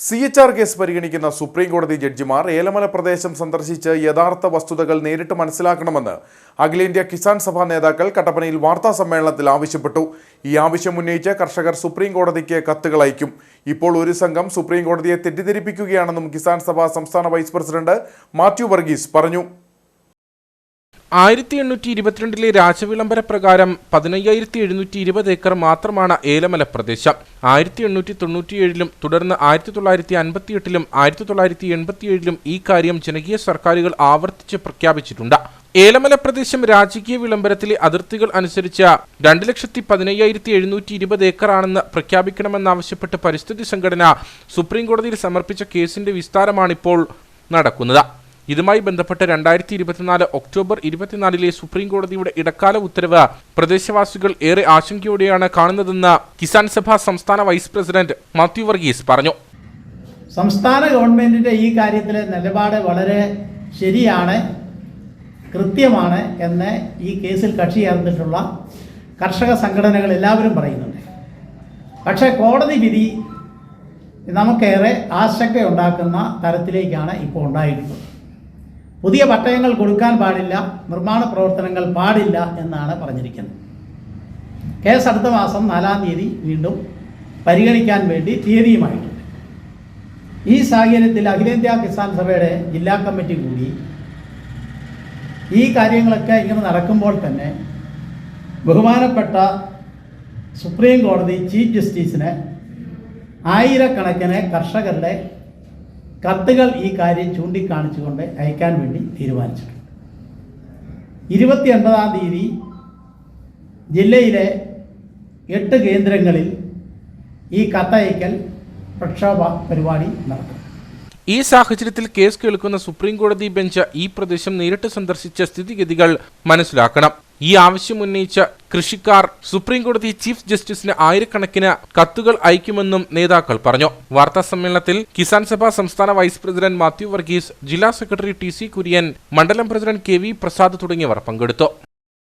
C H R case പരിഗണിക്കുന്ന supreme കോടതി ജഡ്ജിമാർ ഏലമല പ്രദേശം സന്ദർശിച്ച് യഥാർത്ഥ വസ്തുതകൾ നേരിട്ട് മനസ്സിലാക്കണമെന്ന് അഖിലേന്ത്യാ കിസാൻ സഭാ നേതാക്കൾ കട്ടപ്പനയിൽ വാർത്താ സമ്മേളനത്തിൽ ആവശ്യപ്പെട്ടു. ഈ ആവശ്യം ഉന്നയിച്ച് കർഷകർ സുപ്രീം കോടതിക്ക് കത്തുകൾ അയക്കും. ഇപ്പോൾ ഒരു സംഘം സുപ്രീം കോടതിയെ തെറ്റിദ്ധരിപ്പിക്കുകയാണെന്നും കിസാൻ സഭ സംസ്ഥാന വൈസ് പ്രസിഡന്റ് മാത്യു വർഗീസ് പറഞ്ഞു. ആയിരത്തി എണ്ണൂറ്റി ഇരുപത്തിരണ്ടിലെ രാജവിളംബര പ്രകാരം പതിനയ്യായിരത്തി എഴുന്നൂറ്റി ഇരുപത് ഏക്കർ മാത്രമാണ് ഏലമല പ്രദേശം. ആയിരത്തി എണ്ണൂറ്റി തൊണ്ണൂറ്റിയേഴിലും തുടർന്ന് ആയിരത്തി തൊള്ളായിരത്തി അൻപത്തിയെട്ടിലും ആയിരത്തി തൊള്ളായിരത്തി എൺപത്തിയേഴിലും ഈ കാര്യം ജനകീയ സർക്കാരുകൾ ആവർത്തിച്ച് പ്രഖ്യാപിച്ചിട്ടുണ്ട്. ഏലമല പ്രദേശം രാജകീയ വിളംബരത്തിലെ അതിർത്തികൾ അനുസരിച്ച് രണ്ട് ലക്ഷത്തി പതിനയ്യായിരത്തി എഴുന്നൂറ്റി ഇരുപത് ഏക്കറാണെന്ന് പ്രഖ്യാപിക്കണമെന്നാവശ്യപ്പെട്ട് പരിസ്ഥിതി സംഘടന സുപ്രീം കോടതിയിൽ സമർപ്പിച്ച കേസിന്റെ വിസ്താരമാണിപ്പോൾ നടക്കുന്നത്. ഇതുമായി ബന്ധപ്പെട്ട് രണ്ടായിരത്തി ഇരുപത്തിനാല് ഒക്ടോബർ ഇരുപത്തിനാലിലെ സുപ്രീം കോടതിയുടെ ഇടക്കാല ഉത്തരവ് പ്രദേശവാസികൾ ഏറെ ആശങ്കയോടെയാണ് കാണുന്നതെന്ന് കിസാൻ സഭ സംസ്ഥാന വൈസ് പ്രസിഡന്റ് മാത്യു വർഗീസ് പറഞ്ഞു. സംസ്ഥാന ഗവൺമെന്റിന്റെ ഈ കാര്യത്തിലെ നിലപാട് വളരെ ശരിയാണ് കൃത്യമാണ് എന്ന് ഈ കേസിൽ കക്ഷി ചേർന്നിട്ടുള്ള കർഷക സംഘടനകൾ എല്ലാവരും പറയുന്നുണ്ട്. പക്ഷേ കോടതി വിധി നമുക്കേറെ ആശങ്കയുണ്ടാക്കുന്ന തരത്തിലേക്കാണ് ഇപ്പോൾ ഉണ്ടായിട്ടുള്ളത് പുതിയ പട്ടയങ്ങൾ കൊടുക്കാൻ പാടില്ല നിർമ്മാണ പ്രവർത്തനങ്ങൾ പാടില്ല എന്നാണ് പറഞ്ഞിരിക്കുന്നത്. കേസ് അടുത്ത മാസം നാലാം തീയതി വീണ്ടും പരിഗണിക്കാൻ വേണ്ടി തീയതിയുമായിട്ടുണ്ട്. ഈ സാഹചര്യത്തിൽ അഖിലേന്ത്യാ കിസാൻ സഭയുടെ ജില്ലാ കമ്മിറ്റി കൂടി ഈ കാര്യങ്ങളൊക്കെ ഇങ്ങനെ നടക്കുമ്പോൾ തന്നെ ബഹുമാനപ്പെട്ട സുപ്രീം കോടതി ചീഫ് ജസ്റ്റിസിന് ആയിരക്കണക്കിന് കർഷകരുടെ കത്തുകൾ ഈ കാര്യം ചൂണ്ടിക്കാണിച്ചുകൊണ്ട് അയക്കാൻ വേണ്ടി തീരുമാനിച്ചിട്ടുണ്ട്. ഇരുപത്തി ഒൻപതാം തീയതി ജില്ലയിലെ എട്ട് കേന്ദ്രങ്ങളിൽ ഈ കത്തയക്കൽ പ്രക്ഷോഭ പരിപാടി നടക്കും. ഈ സാഹചര്യത്തിൽ കേസ് കേൾക്കുന്ന സുപ്രീം കോടതി ബെഞ്ച് ഈ പ്രദേശം നേരിട്ട് സന്ദർശിച്ച സ്ഥിതിഗതികൾ മനസ്സിലാക്കണം. ഈ ആവശ്യം ഉന്നയിച്ച കൃഷിക്കാർ സുപ്രീം കോടതി ചീഫ് ജസ്റ്റിസിന് ആയിരക്കണക്കിന് കത്തുകൾ അയക്കുമെന്നും നേതാക്കൾ പറഞ്ഞു. വാർത്താ സമ്മേളനത്തിൽ കിസാൻ സഭ സംസ്ഥാന വൈസ് പ്രസിഡന്റ് മാത്യു വർഗീസ് ജില്ലാ സെക്രട്ടറി ടി സി കുര്യൻ മണ്ഡലം പ്രസിഡന്റ് കെ വി പ്രസാദ് തുടങ്ങിയവർ പങ്കെടുത്തു.